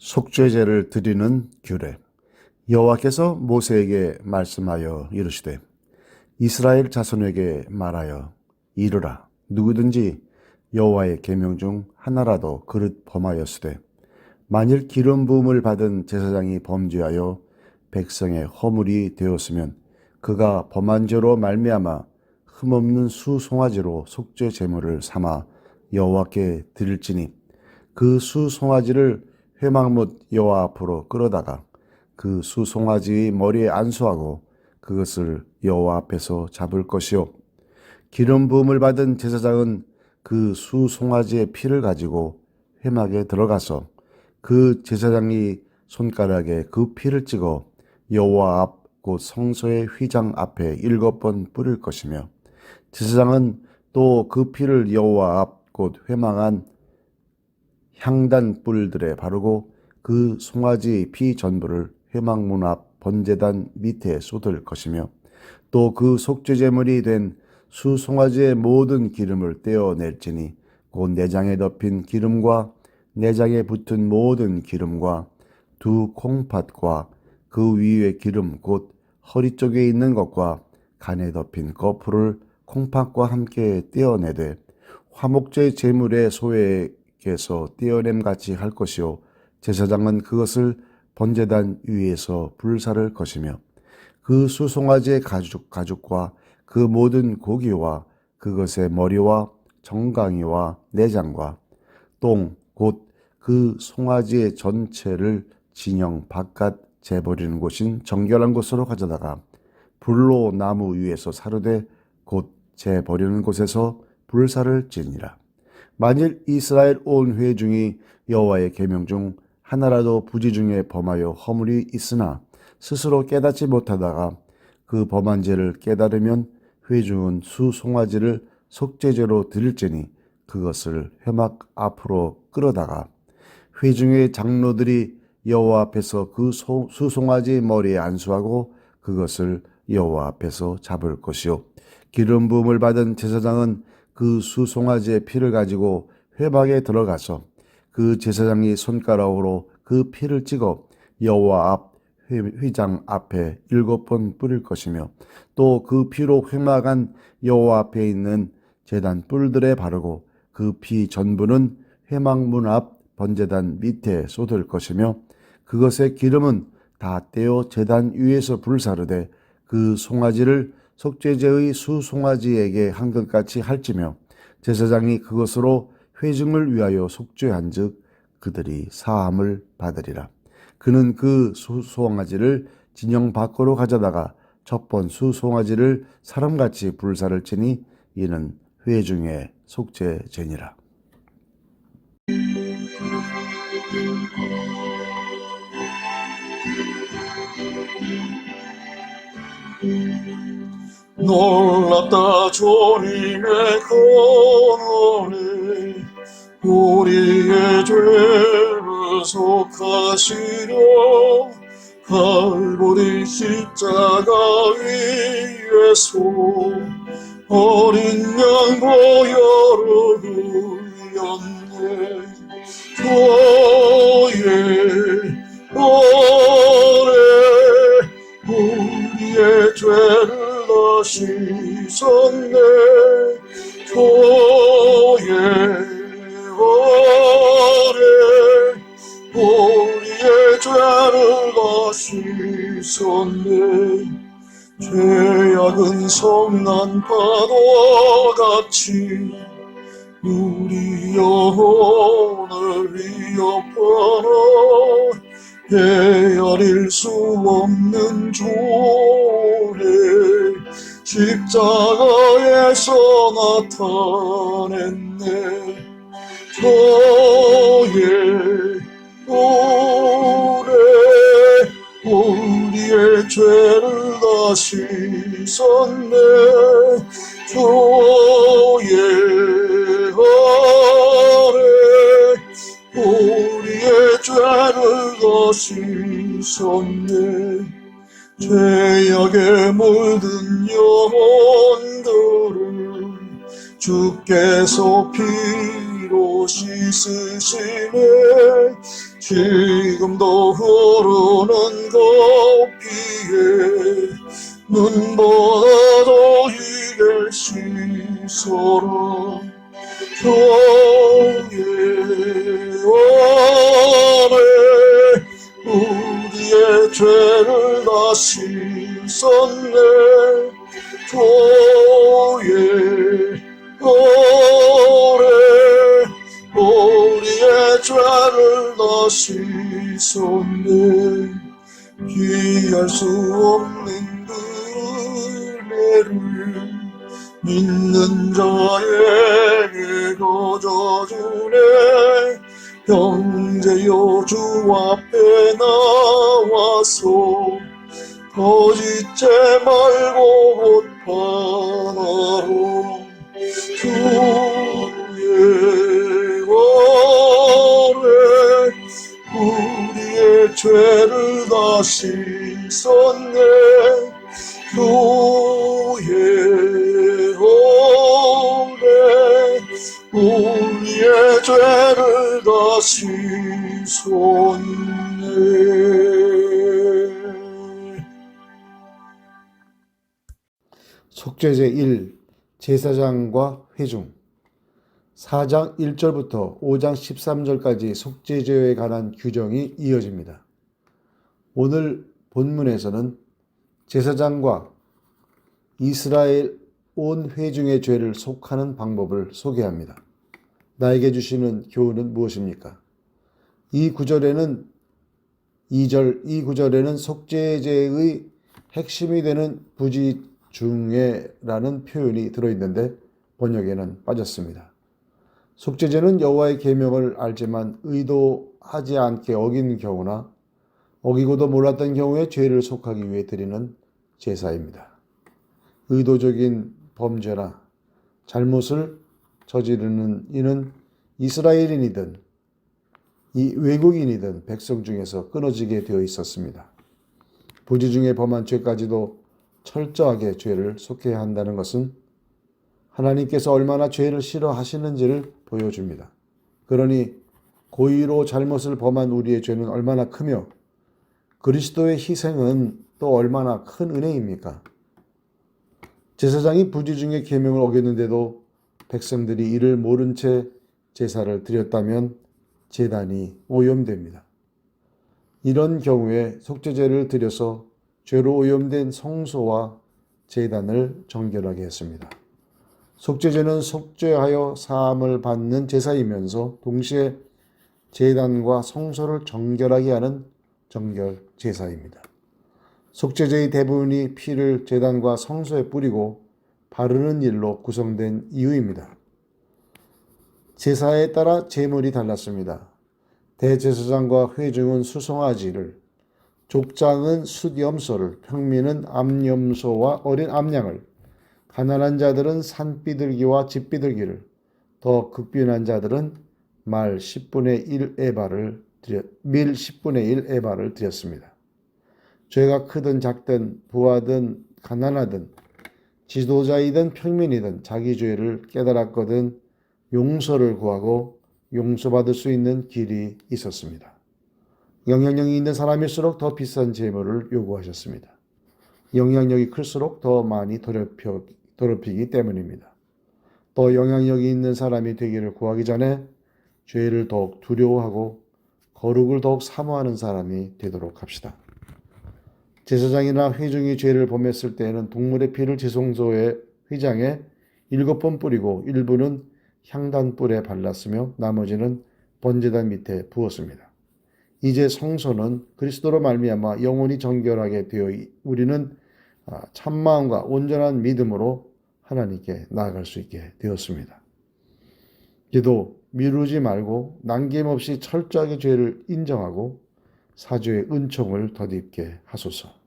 속죄제를 드리는 규례. 여호와께서 모세에게 말씀하여 이르시되 이스라엘 자손에게 말하여 이르라. 누구든지 여호와의 계명 중 하나라도 그릇 범하였으되 만일 기름 부음을 받은 제사장이 범죄하여 백성의 허물이 되었으면 그가 범한 죄로 말미암아 흠없는 수 송아지로 속죄 제물을 삼아 여호와께 드릴지니 그 수 송아지를 회막못 여호와 앞으로 끌어다가 그 수송아지의 머리에 안수하고 그것을 여호와 앞에서 잡을 것이요. 기름 부음을 받은 제사장은 그 수송아지의 피를 가지고 회막에 들어가서 그 제사장이 손가락에 그 피를 찍어 여호와 앞 곧 성소의 휘장 앞에 일곱 번 뿌릴 것이며 제사장은 또 그 피를 여호와 앞 곧 회망한 향단 뿔들에 바르고 그 송아지 피 전부를 회막문 앞 번제단 밑에 쏟을 것이며 또 그 속죄제물이 된 수송아지의 모든 기름을 떼어낼지니 곧 내장에 덮인 기름과 내장에 붙은 모든 기름과 두 콩팥과 그 위에 기름 곧 허리 쪽에 있는 것과 간에 덮인 거풀을 콩팥과 함께 떼어내되 화목제 제물의 소에 게서 떼어냄 같이 할 것이요 제사장은 그것을 번제단 위에서 불사를 것이며 그 수송아지의 가죽 가죽과 그 모든 고기와 그것의 머리와 정강이와 내장과 똥 곧 그 송아지의 전체를 진영 바깥 재버리는 곳인 정결한 곳으로 가져다가 불로 나무 위에서 사르되 곧 재버리는 곳에서 불사를 지니라. 만일 이스라엘 온 회 중이 여호와의 계명 중 하나라도 부지 중에 범하여 허물이 있으나 스스로 깨닫지 못하다가 그 범한 죄를 깨달으면 회중은 수 송아지를 속죄제로 드릴지니 그것을 회막 앞으로 끌어다가 회중의 장로들이 여호와 앞에서 그 소- 수송아지 머리에 안수하고 그것을 여호와 앞에서 잡을 것이요. 기름 부음을 받은 제사장은 그 수송아지의 피를 가지고 회막에 들어가서 그 제사장이 손가락으로 그 피를 찍어 여호와 앞 휘- 휘장 앞에 일곱 번 뿌릴 것이며 또 그 피로 회막한 여호와 앞에 있는 제단 뿔들에 바르고 그 피 전부는 회막문 앞 번제단 밑에 쏟을 것이며 그것의 기름은 다 떼어 제단 위에서 불사르되 그 송아지를 속죄제의 수송아지에게 한 것같이 할지며 제사장이 그것으로 회중을 위하여 속죄한즉 그들이 사함을 받으리라. 그는 그 수송아지를 진영 밖으로 가져다가 첫번 수송아지를 사람같이 불사를 치니 이는 회중의 속죄죄니라. 놀랍다 주님의 권원에 우리의 죄를 속하시려 갈보리 십자가 위에서 어린 양 보혈을 흘렸네. 저의 우리의 죄를 다 씻었네. 저의 오래 우리의 죄를 다 씻었네. 죄악은 성난 파도 같이 우리 영혼을 위협하나 헤아릴 수 없는 조례 십자가에서 나타냈네. 저의 오래 우리의 죄를 다 씻었네. 저의 아래 우리의 죄를 다 씻었네. 죄악에 물든 영혼들을 주께서 피로 씻으시네. 지금도 흐르는 그 피에 눈보다도 이게 씻어라. 교회 안에 우리의 죄를 다 씻었네. 교회 안에 우리의 죄를 다 씻었네. 피할 수 없는 그 은혜를 믿는 자에게 거저주네. 형제여 주 앞에 나와서 거짓죄 말고 곧 바라로 주의 원에 우리의 죄를 다 씻었네 씻었네 속죄 제 1 제사장과 회중 4장 1절부터 5장 13절까지 속죄제에 관한 규정이 이어집니다. 오늘 본문에서는 제사장과 이스라엘 온 회중의 죄를 속하는 방법을 소개합니다. 나에게 주시는 교훈은 무엇입니까? 이 구절에는 2절 이 구절에는 속죄제의 핵심이 되는 부지 중에라는 표현이 들어 있는데 번역에는 빠졌습니다. 속죄제는 여호와의 계명을 알지만 의도하지 않게 어긴 경우나 어기고도 몰랐던 경우에 죄를 속하기 위해 드리는 제사입니다. 의도적인 범죄나 잘못을 저지르는 이는 이스라엘인이든 이 외국인이든 백성 중에서 끊어지게 되어 있었습니다. 부지 중에 범한 죄까지도 철저하게 죄를 속해야 한다는 것은 하나님께서 얼마나 죄를 싫어하시는지를 보여줍니다. 그러니 고의로 잘못을 범한 우리의 죄는 얼마나 크며 그리스도의 희생은 또 얼마나 큰 은혜입니까? 제사장이 부지 중에 계명을 어겼는데도 백성들이 이를 모른 채 제사를 드렸다면 제단이 오염됩니다. 이런 경우에 속죄제를 드려서 죄로 오염된 성소와 제단을 정결하게 했습니다. 속죄제는 속죄하여 사함을 받는 제사이면서 동시에 제단과 성소를 정결하게 하는 정결 제사입니다. 속죄제의 대부분이 피를 제단과 성소에 뿌리고 바르는 일로 구성된 이유입니다. 제사에 따라 제물이 달랐습니다. 대제사장과 회중은 수송아지를, 족장은 숫염소를, 평민은 암염소와 어린 암양을, 가난한 자들은 산비둘기와 집비둘기를, 더 극빈한 자들은 말 10분의 1 에바를 드렸, 밀 10분의 1 에바를 드렸습니다. 죄가 크든 작든 부하든 가난하든 지도자이든 평민이든 자기 죄를 깨달았거든 용서를 구하고 용서받을 수 있는 길이 있었습니다. 영향력이 있는 사람일수록 더 비싼 재물을 요구하셨습니다. 영향력이 클수록 더 많이 더럽혀, 더럽히기 때문입니다. 더 영향력이 있는 사람이 되기를 구하기 전에 죄를 더욱 두려워하고 거룩을 더욱 사모하는 사람이 되도록 합시다. 제사장이나 회중이 죄를 범했을 때에는 동물의 피를 지성소의 휘장에 일곱 번 뿌리고 일부는 향단불에 발랐으며 나머지는 번제단 밑에 부었습니다. 이제 성소는 그리스도로 말미암아 영원히 정결하게 되어 우리는 아, 참마음과 온전한 믿음으로 하나님께 나아갈 수 있게 되었습니다. 기도 미루지 말고 남김없이 철저하게 죄를 인정하고 사주의 은총을 덧입게 하소서.